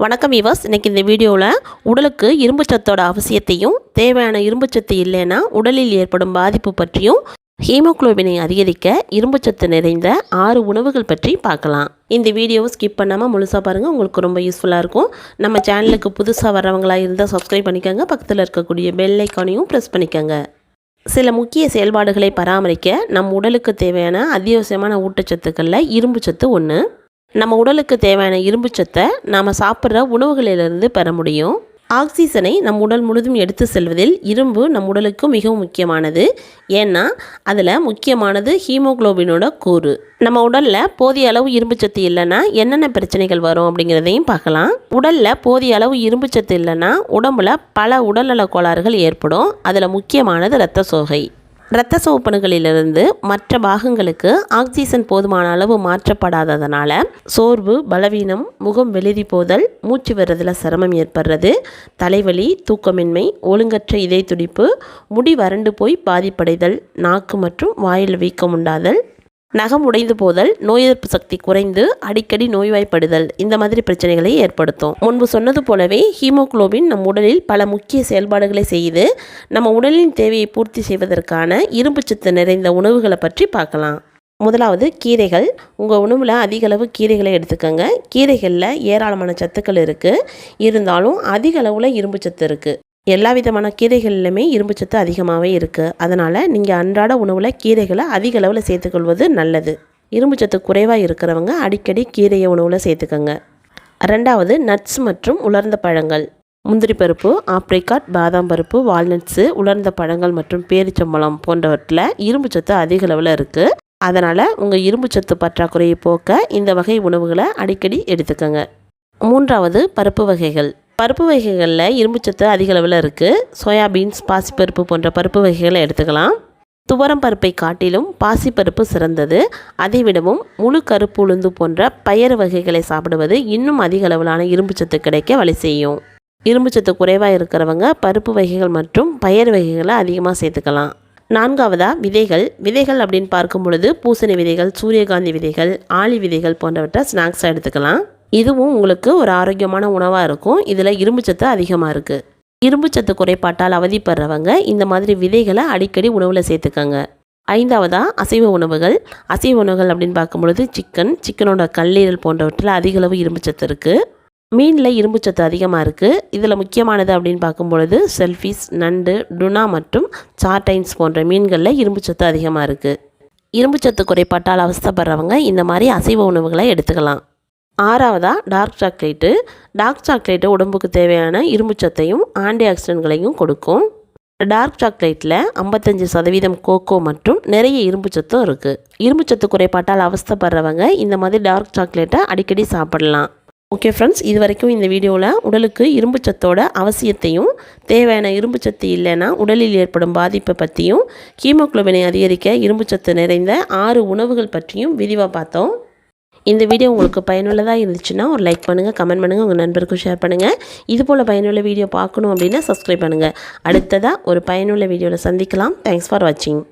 வணக்கம் இவர்ஸ் இன்றைக்கி இந்த வீடியோவில் உடலுக்கு இரும்புச்சத்தோட அவசியத்தையும் தேவையான இரும்பு சத்து இல்லைன்னா உடலில் ஏற்படும் பாதிப்பு பற்றியும் ஹீமோகுளோபினை அதிகரிக்க இரும்புச்சத்து நிறைந்த ஆறு உணவுகள் பற்றி பார்க்கலாம். இந்த வீடியோவை ஸ்கிப் பண்ணாமல் முழுசாக பாருங்கள் உங்களுக்கு ரொம்ப யூஸ்ஃபுல்லாக இருக்கும். நம்ம சேனலுக்கு புதுசாக வரவங்களாக இருந்தால் சப்ஸ்கிரைப் பண்ணிக்கோங்க. பக்கத்தில் இருக்கக்கூடிய பெல் ஐக்கானையும் ப்ரெஸ் பண்ணிக்கோங்க. சில முக்கிய செயல்பாடுகளை பராமரிக்க நம் உடலுக்கு தேவையான அத்தியாவசியமான ஊட்டச்சத்துக்களில் இரும்புச்சத்து ஒன்று நம்ம உடலுக்கு தேவையான இரும்பு சத்தை நாம் சாப்பிட்ற உணவுகளிலிருந்து பெற முடியும். ஆக்சிஜனை நம் உடல் முழுதும் எடுத்து செல்வதில் இரும்பு நம் உடலுக்கு மிகவும் முக்கியமானது. ஏன்னா அதில் முக்கியமானது ஹீமோகுளோபினோட கூறு. நம்ம உடலில் போதிய அளவு இரும்பு சத்து இல்லைன்னா என்னென்ன பிரச்சனைகள் வரும் அப்படிங்கிறதையும் பார்க்கலாம். உடலில் போதிய அளவு இரும்பு சத்து இல்லைன்னா உடம்புல பல உடல்நல கோளாறுகள் ஏற்படும். அதில் முக்கியமானது இரத்த சோகை. இரத்த சோப்பணுகளிலிருந்து மற்ற பாகங்களுக்கு ஆக்சிஜன் போதுமான அளவு மாற்றப்படாததுனால சோர்வு பலவீனம் முகம் வெளிரி போதல் மூச்சு விடுறதுல சிரமம் ஏற்படுறது தலைவலி தூக்கமின்மை ஒழுங்கற்ற இதய துடிப்பு முடி வறண்டு போய் பாதிப்படைதல் நாக்கு மற்றும் வாயில் வீக்கம் உண்டாதல் நகம் உடைந்து போதல் நோய் எதிர்ப்பு சக்தி குறைந்து அடிக்கடி நோய்வாய்ப்படுதல். இந்த மாதிரி பிரச்சனைகளை ஏற்படுத்தும். முன்பு சொன்னது போலவே ஹீமோகுளோபின் நம் உடலில் பல முக்கிய செயல்பாடுகளை செய்து நம்ம உடலின் தேவையை பூர்த்தி செய்வதற்கான இரும்பு சத்து நிறைந்த உணவுகளை பற்றி பார்க்கலாம். முதலாவது கீரைகள். உங்கள் உணவில் அதிகளவு கீரைகளை எடுத்துக்கோங்க. கீரைகளில் ஏராளமான சத்துக்கள் இருக்குது இருந்தாலும் அதிக அளவில் இரும்புச்சத்து இருக்குது எல்லா விதமான கீரைகள்லையுமே இரும்பு சத்து அதிகமாகவே இருக்குது அதனால் நீங்கள் அன்றாட உணவில் கீரைகளை அதிக அளவில் சேர்த்துக்கொள்வது நல்லது. இரும்பு சத்து குறைவாக இருக்கிறவங்க அடிக்கடி கீரையை உணவில் சேர்த்துக்கோங்க. ரெண்டாவது நட்ஸ் மற்றும் உலர்ந்த பழங்கள். முந்திரி பருப்பு ஆப்ரிக்காட் பாதாம் பருப்பு வால்நட்ஸு உலர்ந்த பழங்கள் மற்றும் பேரிச்சம்பழம் போன்றவற்றில் இரும்புச்சத்து அதிக அளவில் இருக்குது அதனால் உங்கள் இரும்புச்சத்து பற்றாக்குறையை போக்க இந்த வகை உணவுகளை அடிக்கடி எடுத்துக்கோங்க. மூன்றாவது பருப்பு வகைகள். பருப்பு வகைகளில் இரும்புச்சத்து அதிக அளவில் இருக்குது சோயாபீன்ஸ் பாசிப்பருப்பு போன்ற பருப்பு வகைகளை எடுத்துக்கலாம். துவரம் பருப்பை காட்டிலும் பாசிப்பருப்பு சிறந்தது. அதைவிடவும் முழு கருப்பு உளுந்து போன்ற பயறு வகைகளை சாப்பிடுவது இன்னும் அதிக அளவிலான இரும்புச்சத்து கிடைக்க வழி செய்யும். இரும்புச்சத்து குறைவாக இருக்கிறவங்க பருப்பு வகைகள் மற்றும் பயறு வகைகளை அதிகமாக சேர்த்துக்கலாம். நான்காவதாக விதைகள். விதைகள் அப்படின்னு பார்க்கும் பொழுது பூசணி விதைகள் சூரியகாந்தி விதைகள் ஆளி விதைகள் போன்றவற்றை ஸ்நாக்ஸாக எடுத்துக்கலாம். இதுவும் உங்களுக்கு ஒரு ஆரோக்கியமான உணவாக இருக்கும். இதில் இரும்பு சத்து அதிகமாக இருக்குது இரும்பு சத்து குறைபாட்டால் அவதிப்படுறவங்க இந்த மாதிரி விதைகளை அடிக்கடி உணவில் சேர்த்துக்கங்க. ஐந்தாவதாக அசைவ உணவுகள். அசைவ உணவுகள் அப்படின்னு பார்க்கும்பொழுது சிக்கன் சிக்கனோட கல்லீரல் போன்றவற்றில் அதிகளவு இரும்பு சத்து இருக்குது மீனில் இரும்புச்சத்து அதிகமாக இருக்குது இதில் முக்கியமானது அப்படின்னு பார்க்கும்பொழுது செல்ஃபிஸ் நண்டு டுனா மற்றும் சார்டைன்ஸ் போன்ற மீன்களில் இரும்பு சத்து அதிகமாக இருக்குது இரும்பு சத்து குறைபாட்டால் அவசப்படுறவங்க இந்த மாதிரி அசைவ உணவுகளை எடுத்துக்கலாம். ஆறாவதாக டார்க் சாக்லேட்டு டார்க் சாக்லேட்டு உடம்புக்கு தேவையான இரும்புச்சத்தையும் ஆன்டி ஆக்சிடென்ட்களையும் கொடுக்கும். டார்க் சாக்லேட்டில் ஐம்பத்தஞ்சு சதவீதம் கோகோ மற்றும் நிறைய இரும்புச்சத்தும் இருக்குது இரும்புச்சத்து குறைபாட்டால் அவஸ்தப்படுறவங்க இந்த மாதிரி டார்க் சாக்லேட்டை அடிக்கடி சாப்பிடலாம். ஓகே ஃப்ரெண்ட்ஸ் இது வரைக்கும் இந்த வீடியோவில் உடலுக்கு இரும்புச்சத்தோட அவசியத்தையும் தேவையான இரும்புச்சத்து இல்லைன்னா உடலில் ஏற்படும் பாதிப்பை பற்றியும் ஹீமோக்ளோபினை அதிகரிக்க இரும்புச்சத்து நிறைந்த ஆறு உணவுகள் பற்றியும் விரிவாக பார்த்தோம். இந்த வீடியோ உங்களுக்கு பயனுள்ளதாக இருந்துச்சுன்னா ஒரு லைக் பண்ணுங்கள் கமெண்ட் பண்ணுங்கள் உங்கள் நண்பருக்கும் ஷேர் பண்ணுங்கள் இது போல் பயனுள்ள வீடியோ பார்க்கணும் அப்படின்னா சப்ஸ்கிரைப் பண்ணுங்கள் அடுத்ததாக ஒரு பயனுள்ள வீடியோவில் சந்திக்கலாம். தேங்க்ஸ் ஃபார் வாட்சிங்